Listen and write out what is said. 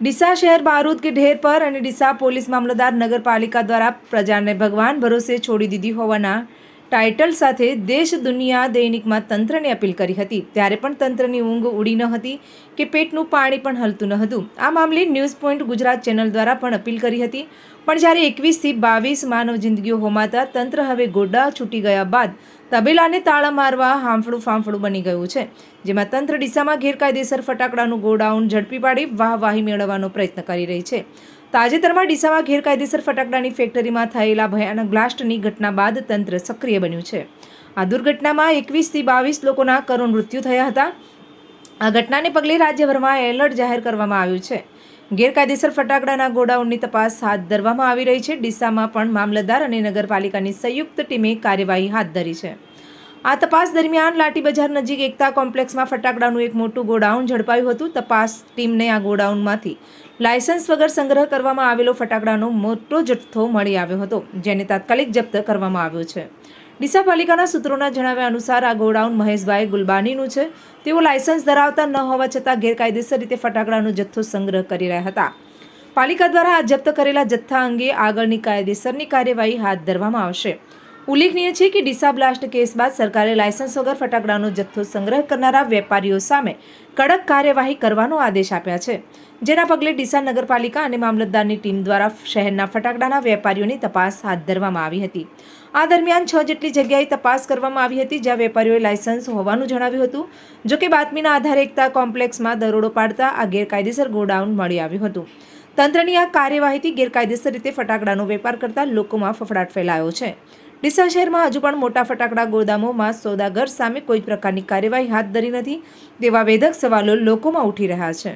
ડીસા શહેર બારૂદ કે ઢેર પર અને ડીસા પોલીસ મામલતદાર નગરપાલિકા દ્વારા પ્રજાને ભગવાન ભરોસે છોડી દીધી હોવાના ટાઇટલ સાથે દેશ દુનિયા દૈનિકમાં તંત્રને અપીલ કરી હતી. ત્યારે પણ તંત્રની ઊંઘ ઉડી ન હતી કે પેટનું પાણી પણ હલતું ન હતું. આ મામલે ન્યૂઝ પોઈન્ટ ગુજરાત ચેનલ દ્વારા પણ અપીલ કરી હતી. પણ જ્યારે એકવીસથી બાવીસ માનવ જિંદગીઓ હોમાતા તંત્ર હવે ગોડા છૂટી ગયા બાદ તબેલાને તાળા મારવા હાંફળું ફાંફળું બની ગયું છે, જેમાં તંત્ર ડીસામાં ગેરકાયદેસર ફટાકડાનું ગોડાઉન ઝડપી પાડી વાહવાહી મેળવવાનો પ્રયત્ન કરી રહી છે. તાજેતરમાં ડીસામાં ગેરકાયદેસર ફટાકડાની ફેક્ટરીમાં થયેલા ભયાનક બ્લાસ્ટની ઘટના બાદ તંત્ર સક્રિય બન્યું છે. આ દુર્ઘટનામાં એકવીસથી બાવીસ લોકોના કરુણ મૃત્યુ થયા હતા. આ ઘટનાને પગલે રાજ્યભરમાં એલર્ટ જાહેર કરવામાં આવ્યું છે. ગેરકાયદેસર ફટાકડાના ગોડાઉનની તપાસ હાથ ધરવામાં આવી રહી છે. ડીસામાં પણ મામલતદાર અને નગરપાલિકાની સંયુક્ત ટીમે કાર્યવાહી હાથ ધરી છે. આ તપાસ દરમિયાન લાઠી બજાર નજીક એકતા કોમ્પ્લેક્સમાં ફટાકડાનું એક મોટું ગોડાઉન ઝડપાયું હતું. તપાસ ટીમને આ ગોડાઉનમાંથી લાયસન્સ વગર સંગ્રહ કરવામાં આવેલો ફટાકડાનો મોટો જથ્થો મળી આવ્યો હતો, જેને તાત્કાલિક જપ્ત કરવામાં આવ્યો છે. ડીસા પાલિકાના સૂત્રોના જણાવ્યા અનુસાર આ ગોડાઉન મહેશભાઈ ગુલબાનીનું છે. તેઓ લાયસન્સ ધરાવતા ન હોવા છતાં ગેરકાયદેસર રીતે ફટાકડાનો જથ્થો સંગ્રહ કરી રહ્યા હતા. પાલિકા દ્વારા આ જપ્ત કરેલા જથ્થા અંગે આગળની કાયદેસરની કાર્યવાહી હાથ ધરવામાં આવશે. ઉલ્લેખનીય છે કે ડીસા બ્લાસ્ટ કેસ બાદ સરકારે લાયસન્સ વગર ફટાકડાનો જથ્થો સંગ્રહ કરનારા વેપારીઓ સામે કડક કાર્યવાહી કરવાનો આદેશ આપ્યા છે, જેના પગલે ડીસા નગરપાલિકા અને મામલતદારની ટીમ દ્વારા શહેરના ફટાકડાના વેપારીઓની તપાસ હાથ ધરવામાં આવી હતી. આ દરમિયાન છ જેટલી જગ્યાએ તપાસ કરવામાં આવી હતી, જ્યાં વેપારીઓએ લાયસન્સ હોવાનું જણાવ્યું હતું જો કે બાતમીના આધારે એકતા કોમ્પ્લેક્સમાં દરોડો પાડતા આ ગેરકાયદેસર ગોડાઉન મળી આવ્યું હતું. તંત્રની આ કાર્યવાહીથી ગેરકાયદેસર રીતે ફટાકડાનો વેપાર કરતા લોકોમાં ફફડાટ ફેલાયો છે. ડીસા શહેરમાં હજુ પણ મોટા ફટાકડા ગોદામોમાં સોદાગર સામે કોઈ પ્રકારની કાર્યવાહી હાથ ધરી નથી તેવા વેધક સવાલો લોકોમાં ઉઠી રહ્યા છે.